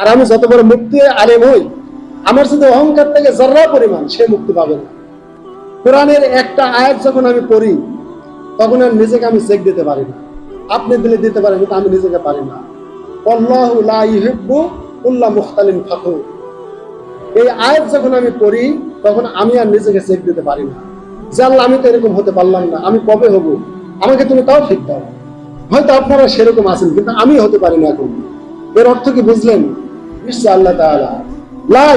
আর আমি যত বড় মুক্তি আলেম হই, আমার যদি অহংকার থেকে জর্রা পরিমাণ, সে মুক্তি পাবে না। কোরআনের একটা আয়াত যখন আমি পড়ি, তখন আর নিজেকে আমি চেক দিতে পারি না। আপনি দিলে দিতে পারেন, কিন্তু আমি নিজেকে পারি না। এই আয়াত যখন আমি পড়ি, তখন আমি আর নিজেকে চেক দিতে পারি না। আমি তো এরকম হতে পারলাম না, আমি কবে হব? আমাকে তুমি তাও ঠিক দাও। হয়তো আপনারা সেরকম আছেন, কিন্তু আমি হতে পারি না এখন। এর অর্থ কি বুঝলেন? নিশ্চয় আল্লাহ তাআলা। লা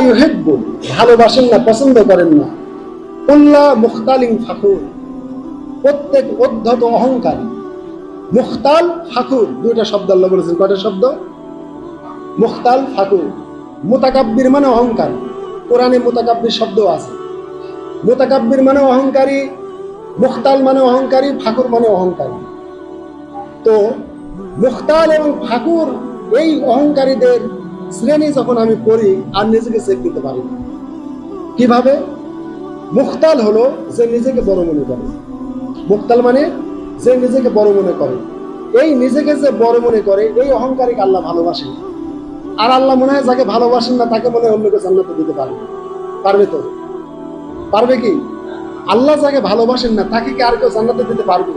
ভালোবাসেন না, পছন্দ করেন না। কুল্লা মুখতালিন ফাখুর, প্রত্যেক অধ্যত মুখতাল ফাকুর দুইটা শব্দ আল্লাহ বলেছেন। কয়টা শব্দ? মুখতাল ফাকুর মোতাকাব্বির মানে অহংকার। কোরআনে মোতাকাব্বির শব্দ আছে। মোতাকাব্বির মানে অহংকারী, মুখতাল মানে অহংকারী ফাকুর মানে অহংকারী। তো মুখতাল এবং ফাকুর এই অহংকারীদের শ্রেণি যখন আমি পড়ি, আর নিজেকে চেক দিতে পারি না। কীভাবে? মুখতাল হলো যে নিজেকে বড় মনে করে। মুক্তাল মানে যে নিজেকে বড় মনে করে। এই নিজেকে যে বড় মনে করে, এই অহংকারীকে আল্লাহ ভালোবাসেন। আর আল্লাহ মনে হয় যাকে ভালোবাসেন না, তাকে মনে হয় অন্যকে জান্নাতে দিতে পারবে পারবে তো? পারবে কি? আল্লাহ যাকে ভালোবাসেন না, তাকে কি আর কেউ জান্নাতে দিতে পারবে?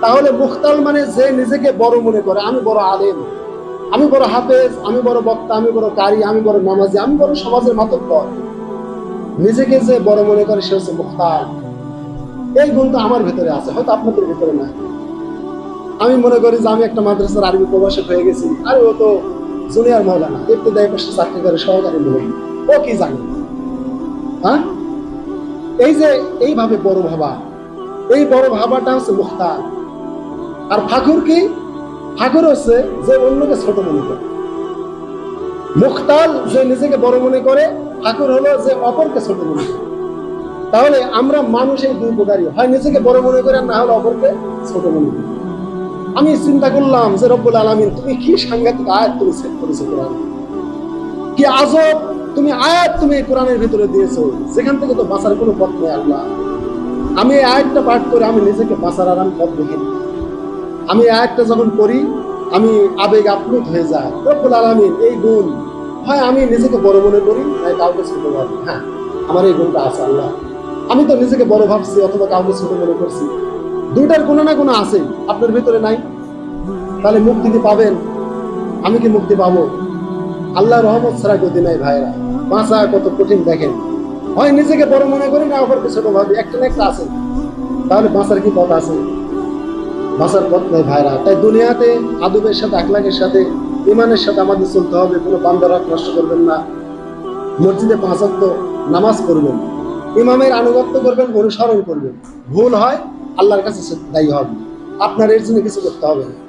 তাহলে মুখতাল মানে যে নিজেকে বড় মনে করে, আমি বড় আলেম। আমি বড় হাফেজ, আমি বড় বক্তা, আমি বড় কারি, আমি বড় নামাজি, আমি বড় সমাজের মাতব্বর। নিজেকে যে বড় মনে করে সে হচ্ছে মুখতাল এই গুণটা আমার ভেতরে আছে, হয়তো আপনাদের ভেতরে নাই। আমি মনে করি যে আমি একটা মাদ্রাসার আরবি প্রবাসক হয়ে গেছি, আরে ও তো জুনিয়র মৌলানা ইবতদায়ী পাশে চাকরি করে, সহকারী মৌলানা। ও কি জানে? হ্যাঁ? এই যে এইভাবে বড় ভাবা, এই বড় ভাবাটা হচ্ছে মুখতার। আর ফাকুর কি? ফাকুর হচ্ছে যে অন্যকে ছোট মনে করে। মুখতাল যে নিজেকে বড় মনে করে ঠাকুর হলো যে অপরকে ছোট মনে করে। তাহলে আমরা মানুষ এই দুই প্রকারই হয় নিজেকে বড় মনে করে না হলে অপরকে ছোট মনে করি। আমি চিন্তা করলাম যে রব্বুল আলমিন, তুমি কি সাংঘাতিক আয়াত তুমি সেট করেছ কোরআন? কি আজব তুমি আয়াত তুমি কোরআনের ভিতরে দিয়েছ, যেখান থেকে তো বাঁচার কোনো পথ নেই আল্লাহ। আমি আয়াতটা পাঠ করে আমি নিজেকে বাঁচার আর আমি পথ দেখি না। আমি আয়াতটা যখন পড়ি, আমি আবেগ আপ্লুত হয়ে যায়। রব্বুল আলমিন এই গুণ, হয় আমি নিজেকে বড় মনে করি না কাউকে ছোট ভাবি হ্যাঁ আমার এই গুণটা আছে আল্লাহ। আমি তো নিজেকে বড় ভাবছি অথবা কাউকে ছোট মনে করছি। দুইটার কোনো না কোনো আছে, আপনার ভিতরে নাই। তাহলে মুক্তি কি পাবেন? আমি কি মুক্তি পাবো? আল্লাহ রহমত ছাড়া গতি নাই ভাইরা বাঁচা কত কঠিন দেখেন। হয় নিজেকে বড় মনে করি না, অপরকে ছোট ভাবি। একটা না একটা আছে। তাহলে বাঁচার কি পথ আছে? বাঁচার পথ নেই ভাইরা। তাই দুনিয়াতে আদবের সাথে আকলাকের সাথে ইমানের সাথে আমাদের চলতে হবে। কোনো বান্দারাত নষ্ট করবেন না। মসজিদে পাঁচাত্ত নামাজ পড়বেন। ইমামের আনুগত্য করবেন, অনুসরণ করবেন। ভুল হয়, আল্লাহর কাছে দায়ী হবে আপনার এর জন্য কিছু করতে হবে না।